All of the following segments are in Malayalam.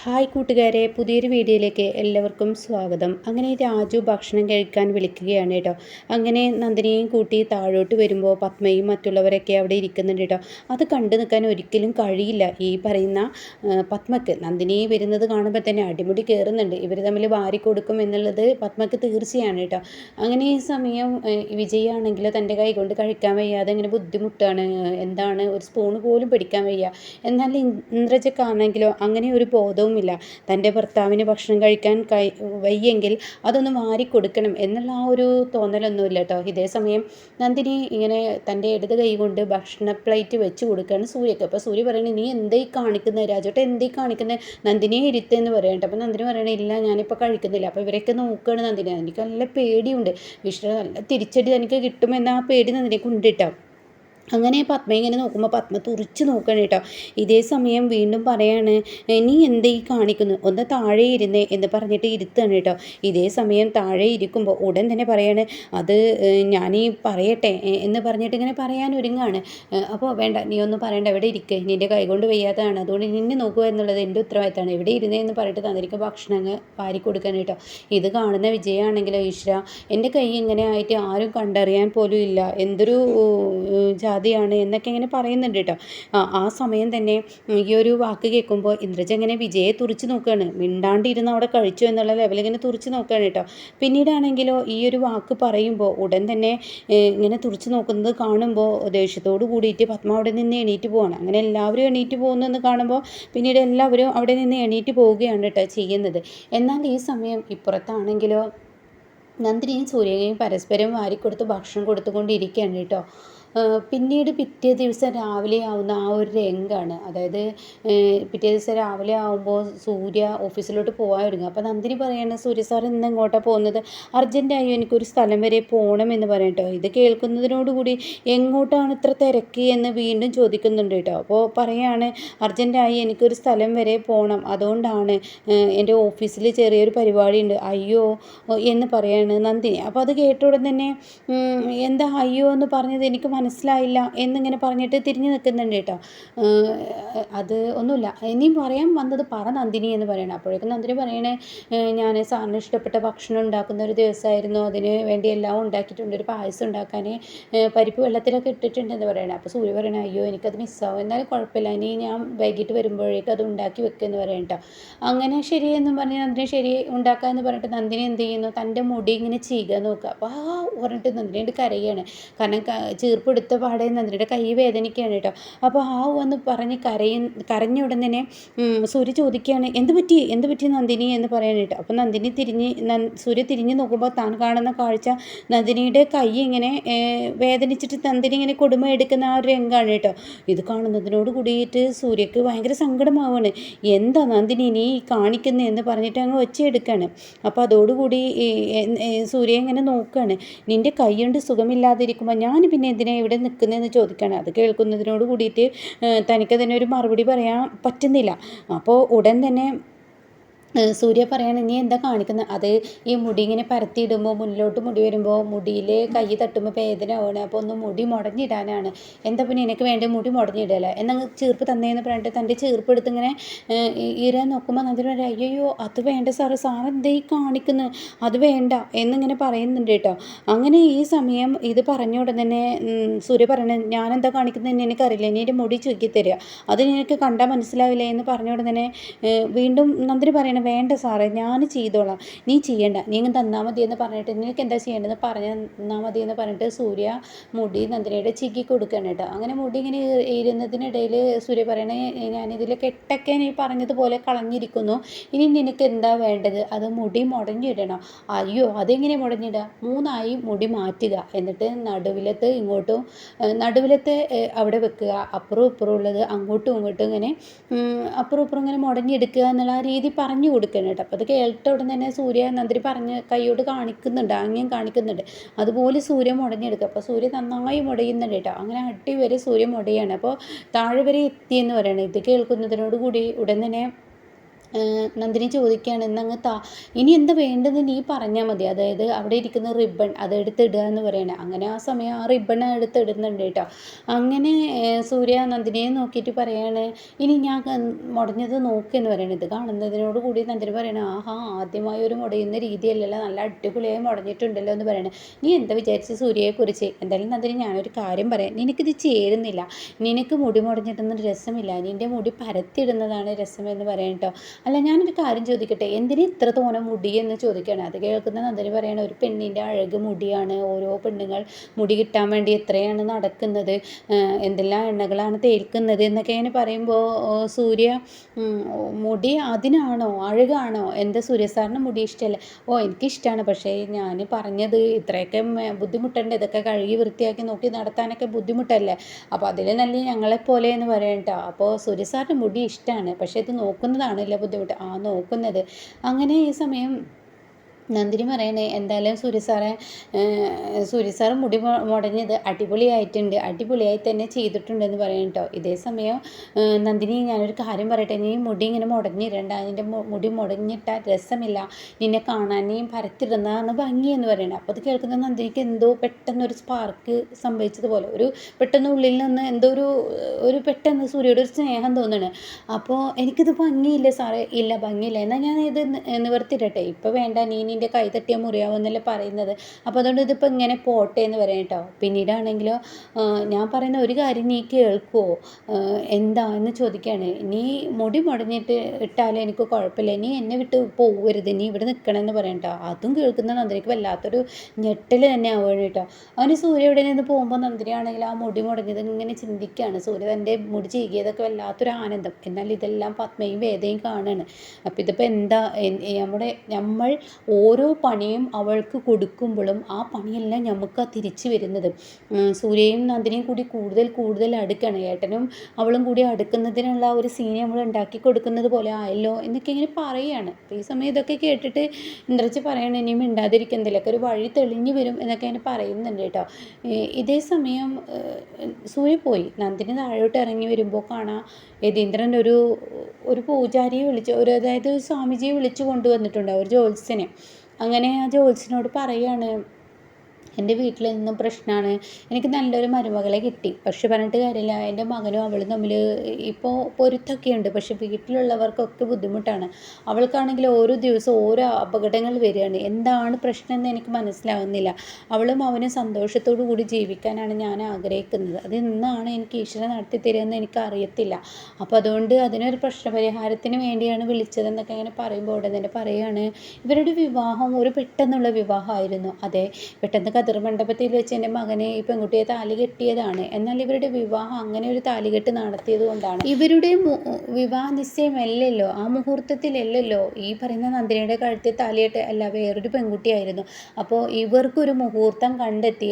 ഹായ് കൂട്ടുകാരെ പുതിയൊരു വീഡിയോയിലേക്ക് എല്ലാവർക്കും സ്വാഗതം. അങ്ങനെ രാജു ഭക്ഷണം കഴിക്കാൻ വിളിക്കുകയാണ് കേട്ടോ. അങ്ങനെ നന്ദിനിയും കൂട്ടി താഴോട്ട് വരുമ്പോൾ പത്മയും മറ്റുള്ളവരൊക്കെ അവിടെ ഇരിക്കുന്നുണ്ട് കേട്ടോ. അത് കണ്ടു നിൽക്കാൻ ഒരിക്കലും കഴിയില്ല. ഈ പറയുന്ന പത്മക്ക്. നന്ദിനി വരുന്നത് കാണുമ്പോൾ തന്നെ അടിമുടി കയറുന്നുണ്ട് ഇവർ തമ്മിൽ വാരി കൊടുക്കും എന്നുള്ളത് പത്മക്ക് തീർച്ചയാണ് കേട്ടോ. അങ്ങനെ ഈ സമയം വിജയാണെങ്കിലോ തന്റെ കൈ കൊണ്ട് കഴിക്കാൻ വയ്യാതെ ഇങ്ങനെ ബുദ്ധിമുട്ടാണ്. എന്താണ് ഒരു സ്പൂൺ പോലും പിടിക്കാൻ വയ്യ. എന്നാൽ ഇന്ദ്രജക്കാണെങ്കിലോ അങ്ങനെ ഒരു ബോധവും ബോധവുമില്ല തന്റെ ഭർത്താവിന് ഭക്ഷണം കഴിക്കാൻ വയ്യെങ്കിൽ അതൊന്ന് മാറിക്കൊടുക്കണം എന്നുള്ള ആ ഒരു തോന്നലൊന്നുമില്ല കേട്ടോ. ഇതേ സമയം നന്ദിനി ഇങ്ങനെ തന്റെ ഇടത് കൈ കൊണ്ട് ഭക്ഷണ പ്ലേറ്റ് വെച്ച് കൊടുക്കുകയാണ് സൂര്യക്ക്. അപ്പോൾ സൂര്യ പറയണേ നീ എന്തേ കാണിക്കുന്നത് രാജോട്ടെ എന്തേ കാണിക്കുന്നത് നന്ദിനിയെ ഇരുത്തെന്ന് പറയണ്ട അപ്പോൾ നന്ദിനി പറയണേ ഇല്ല ഞാനിപ്പോൾ കഴിക്കുന്നില്ല. അപ്പോൾ ഇവരൊക്കെ നോക്കുകയാണ് നന്ദിനി. എനിക്ക് നല്ല പേടിയുണ്ട്. വിഷ്ണു നല്ല തിരിച്ചടി തനിക്ക് കിട്ടുമെന്ന ആ പേടി നന്ദിനിക്ക് ഉണ്ട് കേട്ടോ. അങ്ങനെ പത്മ ഇങ്ങനെ നോക്കുമ്പോൾ പത്മ തുറിച്ച് നോക്കണം കേട്ടോ. ഇതേ സമയം വീണ്ടും പറയാണ് നീ എന്തേ ഈ കാണിക്കുന്നു? ഒന്ന് താഴെ ഇരുന്നേ എന്ന് പറഞ്ഞിട്ട് ഇരുത്താണ് കേട്ടോ. ഇതേ സമയം താഴെ ഇരിക്കുമ്പോൾ ഉടൻ തന്നെ പറയാണ് അത് ഈ പറയട്ടെ എന്ന് പറഞ്ഞിട്ട് ഇങ്ങനെ പറയാൻ ഒരുങ്ങാണ്. അപ്പോൾ വേണ്ട നീ ഒന്നും പറയണ്ട എവിടെ ഇരിക്കുക നിന്റെ കൈകൊണ്ട് വയ്യാത്തതാണ്. അതുകൊണ്ട് നിന്നെ നോക്കുക എന്നുള്ളത് എന്റെ ഉത്തരവാദിത്തമാണ്. എവിടെ ഇരുന്നേ എന്ന് പറഞ്ഞിട്ട് തന്നിരിക്കും ഭക്ഷണങ്ങൾ വാരി കൊടുക്കാൻ കേട്ടോ. ഇത് കാണുന്ന വിജയമാണെങ്കിലോ ഈശ്വര എന്റെ കൈ ഇങ്ങനെ ആയിട്ട് ആരും കണ്ടറിയാൻ പോലും ഇല്ല. എന്തൊരു ജാതിയാണ് എന്നൊക്കെ ഇങ്ങനെ പറയുന്നുണ്ട് കേട്ടോ ആ സമയം തന്നെ ഈ ഒരു വാക്ക് കേൾക്കുമ്പോൾ ഇന്ദ്രജ ഇങ്ങനെ വിജയെ തുറിച്ച് നോക്കുകയാണ് മിണ്ടാണ്ടിരുന്ന് അവിടെ കഴിച്ചു എന്നുള്ള ലെവലിൽ ഇങ്ങനെ തുറിച്ച് നോക്കുകയാണ് കേട്ടോ പിന്നീടാണെങ്കിലോ ഈ ഒരു വാക്ക് പറയുമ്പോൾ ഉടൻ തന്നെ ഇങ്ങനെ തുറിച്ച് നോക്കുന്നത് കാണുമ്പോൾ ദേഷ്യത്തോട് കൂടിയിട്ട് പത്മ അവിടെ നിന്ന് എണീറ്റ് പോവാണ്. അങ്ങനെ എല്ലാവരും എണീറ്റ് പോകുന്നതെന്ന് കാണുമ്പോൾ പിന്നീട് എല്ലാവരും അവിടെ നിന്ന് എണീറ്റ് പോവുകയാണ് കേട്ടോ ചെയ്യുന്നത്. എന്നാൽ ഈ സമയം ഇപ്പുറത്താണെങ്കിലോ നന്ദിനിയും സൂര്യനെയും പരസ്പരം വാരിക്കൊടുത്ത് ഭക്ഷണം കൊടുത്തുകൊണ്ടിരിക്കുകയാണ് കേട്ടോ പിന്നീട് പിറ്റേ ദിവസം രാവിലെ ആവുന്ന ആ ഒരു രംഗമാണ് അതായത് പിറ്റേ ദിവസം രാവിലെ ആവുമ്പോൾ സൂര്യ ഓഫീസിലോട്ട് പോകാൻ ഒരുങ്ങും. അപ്പോൾ നന്ദിനി പറയാണ് സൂര്യ സാർ ഇന്ന് എങ്ങോട്ടാണ് പോകുന്നത്? അർജന്റായി എനിക്കൊരു സ്ഥലം വരെ പോകണം എന്ന് പറയട്ടോ ഇത് കേൾക്കുന്നതിനോടുകൂടി എങ്ങോട്ടാണ് ഇത്ര തിരക്ക്? എന്ന് വീണ്ടും ചോദിക്കുന്നുണ്ട് കേട്ടോ. അപ്പോൾ പറയാണ് അർജന്റായി എനിക്കൊരു സ്ഥലം വരെ പോകണം അതുകൊണ്ടാണ് എന്റെ ഓഫീസിൽ ചെറിയൊരു പരിപാടി ഉണ്ട് അയ്യോ എന്ന് പറയാണ് നന്ദിനി. അപ്പോൾ അത് കേട്ട ഉടൻ തന്നെ എന്താ അയ്യോ എന്ന് പറഞ്ഞത് എനിക്ക് മനസ്സിലായില്ല എന്നിങ്ങനെ പറഞ്ഞിട്ട് തിരിഞ്ഞു നിൽക്കുന്നുണ്ട് കേട്ടോ. അത് ഒന്നുമില്ല. ഇനിയും പറയാൻ വന്നത് പറ നന്ദിനി എന്ന് പറയണം. അപ്പോഴേക്കും നന്ദിനി പറയണേ ഞാൻ സാറിന് ഇഷ്ടപ്പെട്ട ഭക്ഷണം ഉണ്ടാക്കുന്ന ഒരു ദിവസമായിരുന്നു. അതിന് വേണ്ടി എല്ലാം ഉണ്ടാക്കിയിട്ടുണ്ട്. ഒരു പായസം ഉണ്ടാക്കാൻ പരിപ്പ് വെള്ളത്തിലൊക്കെ ഇട്ടിട്ടുണ്ടെന്ന് പറയണേ. അപ്പോൾ സൂര്യ പറയണേ അയ്യോ എനിക്കത് മിസ്സാവും എന്നാലും കുഴപ്പമില്ല. ഇനി ഞാൻ വൈകിട്ട് വരുമ്പോഴേക്കും അത് ഉണ്ടാക്കി വെക്കുമെന്ന് പറയണം കേട്ടോ. അങ്ങനെ ശരിയെന്നും പറഞ്ഞ് നന്ദിനി ശരി ഉണ്ടാക്കാമെന്ന് പറഞ്ഞിട്ട് നന്ദിനി എന്ത് ചെയ്യുന്നു? തന്റെ മുടി ഇങ്ങനെ ചെയ്യുക നോക്കുക. അപ്പോൾ ആ പറഞ്ഞിട്ട് നന്ദിനി കരയാണ്. കാരണം ചീർപ്പ് എടുത്ത പാടെ നന്ദിനിയുടെ കൈ വേദനിക്കുകയാണ് കേട്ടോ. അപ്പോൾ ആ വന്ന് പറഞ്ഞ് കരയും കരഞ്ഞ ഉടൻ തന്നെ സൂര്യ ചോദിക്കുകയാണ് എന്ത് പറ്റി? എന്ത് പറ്റി നന്ദിനി? എന്ന് പറയാൻ കേട്ടോ. അപ്പോൾ നന്ദിനി തിരിഞ്ഞ് സൂര്യ തിരിഞ്ഞ് നോക്കുമ്പോൾ താൻ കാണുന്ന കാഴ്ച നന്ദിനിയുടെ കൈ ഇങ്ങനെ വേദനിച്ചിട്ട് നന്ദിനി ഇങ്ങനെ കൊടുമ എടുക്കുന്ന ആ ഒരു രംഗമാണ് കേട്ടോ. ഇത് കാണുന്നതിനോട് കൂടിയിട്ട് സൂര്യക്ക് ഭയങ്കര സങ്കടമാവാണ്. എന്താ നന്ദിനി നീ കാണിക്കുന്നത് എന്ന് പറഞ്ഞിട്ട് അങ്ങ് ഒച്ചയെടുക്കുകയാണ് അപ്പോൾ അതോടുകൂടി സൂര്യ ഇങ്ങനെ നോക്കുകയാണ് നിന്റെ കൈ കൊണ്ട് സുഖമില്ലാതിരിക്കുമ്പോൾ ഞാൻ പിന്നെ എന്തിനാ ഇവിടെ നിൽക്കുന്നതെന്ന് ചോദിക്കുകയാണ്. അത് കേൾക്കുന്നതിനോട് കൂടിയിട്ട് തനിക്കതിനൊരു ഒരു മറുപടി പറയാൻ പറ്റുന്നില്ല. അപ്പോൾ ഉടൻ തന്നെ സൂര്യ പറയാണ് നീ എന്താ കാണിക്കുന്നത് അത് ഈ മുടി ഇങ്ങനെ പരത്തിയിടുമ്പോൾ മുന്നിലോട്ട് മുടി വരുമ്പോൾ മുടിയിൽ കൈ തട്ടുമ്പോൾ വേദന ആവുകയാണ് അപ്പോൾ ഒന്ന് മുടി മുടഞ്ഞിടാനാണ്. എന്താ പിന്നെ എനിക്ക് വേണ്ടി മുടി മുടഞ്ഞിടല? എന്നാൽ ചീർപ്പ് തന്നേന്ന് പറഞ്ഞിട്ട് തന്റെ ചീർപ്പ് എടുത്ത് ഇങ്ങനെ ഇരാൻ നോക്കുമ്പോൾ നന്ദിനി അയ്യോ അത് വേണ്ട സാറ് സാർ എന്താ ഈ കാണിക്കുന്നത് അത് വേണ്ട എന്നിങ്ങനെ പറയുന്നുണ്ട് കേട്ടോ. അങ്ങനെ ഈ സമയം ഇത് പറഞ്ഞ ഉടൻ തന്നെ സൂര്യ പറയണത് എന്താ കാണിക്കുന്നത് എനിക്കറിയില്ല. ഇനി എന്റെ മുടി ചുരുക്കി തരിക അത് നിനക്ക് കണ്ടാൽ മനസ്സിലാവില്ല? എന്ന് പറഞ്ഞ ഉടൻ തന്നെ വീണ്ടും നന്ദിനി പറയണം പറയണ വേണ്ട സാറേ ഞാൻ ചെയ്തോളാം. നീ ചെയ്യണ്ട. നീ ഇങ്ങനെ തന്നാൽ മതി എന്ന് പറഞ്ഞിട്ട് നിനക്ക് എന്താ ചെയ്യേണ്ടതെന്ന് പറഞ്ഞ് തന്നാൽ മതി എന്ന് പറഞ്ഞിട്ട് സൂര്യ മുടി നന്ദിനിയുടെ ചിക്കി കൊടുക്കണം കേട്ടോ. അങ്ങനെ മുടി ഇങ്ങനെ ഇരുന്നതിനിടയിൽ സൂര്യ പറയണേ ഞാനിതിൽ കെട്ടൊക്കെ നീ പറഞ്ഞതുപോലെ കളഞ്ഞിരിക്കുന്നു. ഇനി നിനക്ക് എന്താ വേണ്ടത്? അത് മുടി മുടഞ്ഞിടണം? അയ്യോ അതെങ്ങനെ മുടഞ്ഞിടുക മൂന്നായി മുടി മാറ്റുക. എന്നിട്ട് നടുവിലത്ത് ഇങ്ങോട്ടും നടുവിലത്തെ അവിടെ വെക്കുക. അപ്പുറവും ഇപ്പുറം ഉള്ളത് അങ്ങോട്ടും ഇങ്ങോട്ടും ഇങ്ങനെ അപ്പുറം ഇപ്പുറം ഇങ്ങനെ മുടഞ്ഞെടുക്കുക എന്നുള്ള ആ രീതി പറഞ്ഞു പറഞ്ഞു കൊടുക്കണം കേട്ടോ അപ്പോൾ അത് കേട്ട ഉടനെ തന്നെ സൂര്യ നന്ദിരി പറഞ്ഞ് കൈയോട് കാണിക്കുന്നുണ്ട് ആംഗ്യം കാണിക്കുന്നുണ്ട്. അതുപോലെ സൂര്യ മുടഞ്ഞെടുക്കുക അപ്പോൾ സൂര്യ നന്നായി മുടയുന്നുണ്ട് കേട്ടോ അങ്ങനെ അട്ടി വരെ സൂര്യ മുടയാണ്. അപ്പോൾ താഴെ വരെ എത്തിയെന്ന് പറയണം. ഇത് കേൾക്കുന്നതിനോട് കൂടി ഉടൻ തന്നെ നന്ദിനി ചോദിക്കുകയാണ് എന്നങ്ങ് താ ഇനി എന്താ വേണ്ടത് നീ പറഞ്ഞാൽ മതി. അതായത് അവിടെ ഇരിക്കുന്ന റിബൺ അത് എടുത്തിടുക എന്ന് പറയണേ. അങ്ങനെ ആ സമയം ആ റിബൺ എടുത്തിടുന്നുണ്ട് കേട്ടോ. അങ്ങനെ സൂര്യ നന്ദിനിയെ നോക്കിയിട്ട് പറയാണ് ഇനി ഞാൻ മുടഞ്ഞത് നോക്കെന്ന് പറയണത് കാണുന്നതിനോട് കൂടി നന്ദിനി പറയണ ആഹാ ആദ്യമായി ഒരു മുടയുന്ന രീതിയല്ലല്ലോ. നല്ല അടിപൊളിയായി മുടഞ്ഞിട്ടുണ്ടല്ലോ എന്ന് പറയണേ. നീ എന്താ വിചാരിച്ച് സൂര്യയെക്കുറിച്ച്? എന്തായാലും നന്ദിനി ഞാനൊരു കാര്യം പറയാം. നിനക്കിത് ചേരുന്നില്ല. നിനക്ക് മുടി മുടഞ്ഞിട്ടൊന്നും രസമില്ല. നിന്റെ മുടി പരത്തിയിടുന്നതാണ് രസമെന്ന് പറയണം കേട്ടോ. അല്ല ഞാനൊരു കാര്യം ചോദിക്കട്ടെ? എന്തിനും ഇത്ര മുടി എന്ന് ചോദിക്കുകയാണ്? അത് കേൾക്കുന്ന നന്ദിനി പറയണ ഒരു പെണ്ണിന്റെ അഴക് മുടിയാണ്. ഓരോ പെണ്ണുങ്ങൾ മുടി കിട്ടാൻ വേണ്ടി എത്രയാണ് നടക്കുന്നത്? എന്തെല്ലാം എണ്ണകളാണ് തേൽക്കുന്നത്? എന്നൊക്കെ ഇങ്ങനെ പറയുമ്പോൾ സൂര്യ മുടി അതിനാണോ? അഴകാണോ? എന്താ സൂര്യ? സാറിന് മുടി ഇഷ്ടമല്ല ഓ എനിക്കിഷ്ടമാണ് പക്ഷേ ഞാൻ പറഞ്ഞത് ഇത്രയൊക്കെ ബുദ്ധിമുട്ടുണ്ട് ഇതൊക്കെ കഴുകി വൃത്തിയാക്കി നോക്കി നടത്താനൊക്കെ ബുദ്ധിമുട്ടല്ലേ? അപ്പോൾ അതിൽ നല്ല ഞങ്ങളെപ്പോലെ എന്ന് പറയണ്ട അപ്പോൾ സൂര്യ സാറിന് മുടി ഇഷ്ടമാണ് പക്ഷേ ഇത് നോക്കുന്നതാണല്ലേ ബുദ്ധിമുട്ട്. ആ നോക്കുന്നത്. അങ്ങനെ ഈ സമയം നന്ദിനി പറയണേ എന്തായാലും സൂര്യ സാറെ സൂര്യ സാറ് മുടി മുടഞ്ഞത് അടിപൊളിയായിട്ടുണ്ട് അടിപൊളിയായി തന്നെ ചെയ്തിട്ടുണ്ടെന്ന് പറയണം കേട്ടോ ഇതേ സമയം നന്ദിനി ഞാനൊരു കാര്യം പറയട്ടെ നീ മുടി ഇങ്ങനെ മുടഞ്ഞിരണ്ട അതിന്റെ മുടി മുടഞ്ഞിട്ട രസമില്ല നിന്നെ കാണാനെയും പരത്തിടുന്നതാണ് ഭംഗിയെന്ന് പറയുന്നത് അപ്പോൾ അത് കേൾക്കുന്ന നന്ദിനിക്ക് എന്തോ പെട്ടെന്നൊരു സ്പാർക്ക് സംഭവിച്ചതുപോലെ ഒരു പെട്ടെന്ന് ഉള്ളിൽ നിന്ന് എന്തോ ഒരു ഒരു പെട്ടെന്ന് സൂര്യയുടെ ഒരു സ്നേഹം തോന്നുന്നത് അപ്പോൾ എനിക്കിത് ഭംഗിയില്ല സാറേ ഇല്ല ഭംഗിയില്ല എന്നാൽ ഞാൻ ഇത് നിവർത്തിരട്ടെ ഇപ്പോൾ വേണ്ട നീ നിന്റെ കൈ തട്ടിയാൽ മുറിയാവുന്നല്ലേ പറയുന്നത്. അപ്പോൾ അതുകൊണ്ട് ഇതിപ്പോൾ ഇങ്ങനെ പോട്ടെ എന്ന് പറയാം കേട്ടോ. പിന്നീടാണെങ്കിലോ ഞാൻ പറയുന്ന ഒരു കാര്യം നീ കേൾക്കുമോ എന്താന്ന് ചോദിക്കുകയാണ്. നീ മുടി മുടഞ്ഞിട്ട് ഇട്ടാലും എനിക്ക് കുഴപ്പമില്ല. നീ എന്നെ വിട്ട് പോകരുത് നീ ഇവിടെ നിൽക്കണം എന്ന് പറയാം കേട്ടോ. അതും കേൾക്കുന്ന നന്ദിക്ക് വല്ലാത്തൊരു ഞെട്ടൽ തന്നെ ആവുകയാണ് കേട്ടോ. അവന് സൂര്യ ഇവിടെ നിന്ന് പോകുമ്പോൾ നന്ദിയാണെങ്കിൽ ആ മുടി മുടഞ്ഞത് ഇങ്ങനെ ചിന്തിക്കുകയാണ്. സൂര്യ തന്റെ മുടി ചീകിയതൊക്കെ വല്ലാത്തൊരു ആനന്ദം. എന്നാൽ ഇതെല്ലാം പത്മയും വേദയും കാണുകയാണ് അപ്പോൾ ഇതിപ്പോൾ എന്താ നമ്മുടെ നമ്മൾ ഓരോ പണിയും അവൾക്ക് കൊടുക്കുമ്പോഴും ആ പണിയെല്ലാം നമുക്ക് തിരിച്ചു വരുന്നത്. സൂര്യയും നന്ദിനിയും കൂടി കൂടുതൽ കൂടുതൽ അടുക്കണം. ഏട്ടനും അവളും കൂടി അടുക്കുന്നതിനുള്ള ഒരു സീനെ നമ്മൾ ഉണ്ടാക്കി കൊടുക്കുന്നത് പോലെ ആയല്ലോ എന്നൊക്കെ ഇങ്ങനെ പറയുകയാണ് അപ്പോൾ ഈ സമയം ഇതൊക്കെ കേട്ടിട്ട് ഇന്ദ്രജി പറയണം ഇനിയും മിണ്ടാതിരിക്കുന്നതിലൊക്കെ ഒരു വഴി തെളിഞ്ഞു വരും എന്നൊക്കെ ഇങ്ങനെ പറയുന്നുണ്ട് കേട്ടോ. ഇതേ സമയം സൂര്യ പോയി. നന്ദിനി താഴോട്ട് ഇറങ്ങി വരുമ്പോൾ കാണാം യതീന്ദ്രൻ ഒരു ഒരു പൂജാരിയെ വിളിച്ച് ഒരു അതായത് സ്വാമിജിയെ വിളിച്ചു കൊണ്ടുവന്നിട്ടുണ്ട് ഒരു ജ്യോത്സ്യനെ. അങ്ങനെ ആ ജ്യോത്സ്യനോട് പറയാണ് എന്റെ വീട്ടിൽ നിന്നും പ്രശ്നമാണ്. എനിക്ക് നല്ലൊരു മരുമകളെ കിട്ടി. പക്ഷെ പറഞ്ഞിട്ട് കാര്യമില്ല. എന്റെ മകനും അവളും തമ്മിൽ ഇപ്പോൾ പൊരുത്തമൊക്കെയുണ്ട്. പക്ഷേ പക്ഷെ വീട്ടിലുള്ളവർക്കൊക്കെ ബുദ്ധിമുട്ടാണ്. അവൾക്കാണെങ്കിൽ ഓരോ ദിവസവും ഓരോ അപകടങ്ങൾ വരികയാണ്. എന്താണ് പ്രശ്നം എന്ന് എനിക്ക് മനസ്സിലാവുന്നില്ല. അവളും അവനും സന്തോഷത്തോടു കൂടി ജീവിക്കാനാണ് ഞാൻ ആഗ്രഹിക്കുന്നത്. അത് ഇന്നാണ് എനിക്ക് ഈശ്വരൻ നടത്തി തരുമെന്ന് എനിക്ക് അറിയത്തില്ല. അപ്പോൾ അതുകൊണ്ട് അതിനൊരു പ്രശ്നപരിഹാരത്തിന് വേണ്ടിയാണ് വിളിച്ചതെന്നൊക്കെ ഇങ്ങനെ പറയുമ്പോൾ ഉടനെ തന്നെ പറയുകയാണ് ഇവരുടെ വിവാഹം ഒരു പെട്ടെന്നുള്ള വിവാഹമായിരുന്നു. അതെ പെട്ടെന്ന് മണ്ഡപത്തിൽ വെച്ച് എന്റെ മകനെ ഈ പെൺകുട്ടിയെ താലി കെട്ടിയതാണ്. എന്നാൽ ഇവരുടെ വിവാഹം അങ്ങനെ ഒരു താലി കെട്ട് നടത്തിയത് കൊണ്ടാണ്. ഇവരുടെ വിവാഹ നിശ്ചയമല്ലല്ലോ ആ മുഹൂർത്തത്തിലല്ലല്ലോ ഈ പറയുന്ന നന്ദിനിയുടെ കഴുത്തിൽ താലിയിട്ട് അല്ല വേറൊരു പെൺകുട്ടിയായിരുന്നു. അപ്പോൾ ഇവർക്കൊരു മുഹൂർത്തം കണ്ടെത്തി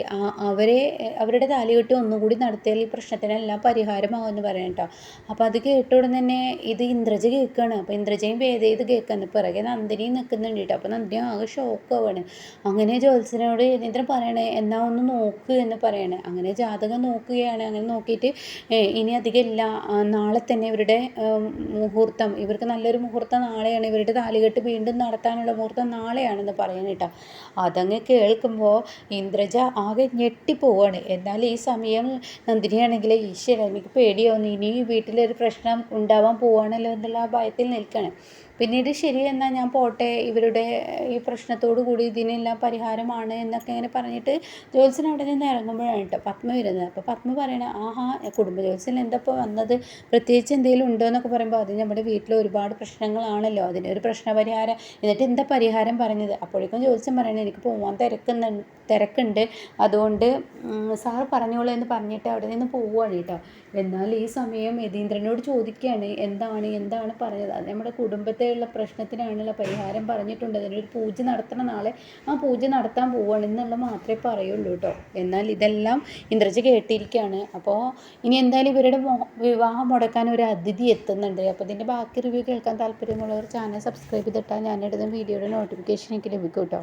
അവരെ അവരുടെ താലി കെട്ട് ഒന്നുകൂടി നടത്തിയാൽ ഈ പ്രശ്നത്തിനെല്ലാം പരിഹാരമാകുമെന്ന് പറയണം കേട്ടോ. അപ്പോൾ അത് കേട്ട ഉടനെ തന്നെ ഇത് ഇന്ദ്രജ കേൾക്കുകയാണ് അപ്പോൾ ഇന്ദ്രജയും ഭേദ ഇത് കേൾക്കുന്നു പിറകെ നന്ദിനി നിൽക്കുന്നുണ്ട് കേട്ടോ. അപ്പോൾ നന്ദിനി ആകെ ഷോക്കാവാണ് അങ്ങനെ ജോത്സനോട് യതീന്ദ്രൻ പറയണേ എന്നാൽ ഒന്ന് നോക്ക് എന്ന് പറയണേ. അങ്ങനെ ജാതകം നോക്കുകയാണ്. അങ്ങനെ നോക്കിയിട്ട് ഇനി അധികം ഇല്ല നാളെ തന്നെ ഇവരുടെ മുഹൂർത്തം. ഇവർക്ക് നല്ലൊരു മുഹൂർത്തം നാളെയാണ്. ഇവരുടെ താലികെട്ട് വീണ്ടും നടത്താനുള്ള മുഹൂർത്തം നാളെയാണെന്ന് പറയണം കേട്ടോ. അതങ്ങ് കേൾക്കുമ്പോൾ ഇന്ദ്രജ ആകെ ഞെട്ടിപ്പോവാണ്. എന്നാൽ ഈ സമയം നന്ദിനിയാണെങ്കിൽ ഈശ്വര എനിക്ക് പേടിയാവുന്നു. ഇനി വീട്ടിലൊരു പ്രശ്നം ഉണ്ടാവാൻ പോവാണല്ലോ എന്നുള്ള ആ ഭയത്തിൽ നിൽക്കുകയാണ് പിന്നീട് ശരി എന്നാൽ ഞാൻ പോട്ടെ ഇവരുടെ ഈ പ്രശ്നത്തോടു കൂടി ഇതിനെല്ലാം പരിഹാരമാണ് എന്നൊക്കെ ഇങ്ങനെ പറഞ്ഞിട്ട് ജോത്സ്യൻ അവിടെ നിന്ന് ഇറങ്ങുമ്പോഴാണ് കേട്ടോ പത്മ വരുന്നത്. അപ്പോൾ പത്മ പറയണ ആഹാ കുടുംബ ജോത്സ്യൻ എന്തപ്പോൾ വന്നത്? പ്രത്യേകിച്ച് എന്തെങ്കിലും ഉണ്ടോ? എന്നൊക്കെ പറയുമ്പോൾ അത് നമ്മുടെ വീട്ടിൽ ഒരുപാട് പ്രശ്നങ്ങളാണല്ലോ അതിനൊരു പ്രശ്നപരിഹാരം. എന്നിട്ട് എന്താ പരിഹാരം പറഞ്ഞത്? അപ്പോഴേക്കും ജോത്സ്യൻ പറയണത് എനിക്ക് പോകാൻ തിരക്കുന്ന തിരക്കുണ്ട്. അതുകൊണ്ട് സാർ പറഞ്ഞോളൂ എന്ന് പറഞ്ഞിട്ട് അവിടെ നിന്ന് പോവുകയാണ് കേട്ടോ. എന്നാൽ ഈ സമയം യതീന്ദ്രനോട് ചോദിക്കുകയാണ് എന്താണ് എന്താണ് പറഞ്ഞത്? അത് നമ്മുടെ കുടുംബത്തെയുള്ള പ്രശ്നത്തിനാണല്ലോ പരിഹാരം പറഞ്ഞിട്ടുണ്ട്. അതിനൊരു പൂജ നടത്തണം നാളെ. ആ പൂജ നടത്താൻ പോവുകയാണ് എന്നുള്ള മാത്രമേ പറയുള്ളൂ കേട്ടോ. എന്നാൽ ഇതെല്ലാം ഇന്ദ്രജ കേട്ടിരിക്കുകയാണ്. അപ്പോൾ ഇനി എന്തായാലും ഇവരുടെ വിവാഹം മുടക്കാൻ ഒരു അതിഥി എത്തുന്നുണ്ട്. അപ്പോൾ ഇതിന്റെ ബാക്കി റിവ്യൂ കേൾക്കാൻ താല്പര്യമുള്ളവർ ചാനൽ സബ്സ്ക്രൈബ് ചെയ്തിട്ടാൽ ഞാനിടുന്ന വീഡിയോയുടെ നോട്ടിഫിക്കേഷൻ എനിക്ക് ലഭിക്കും കേട്ടോ.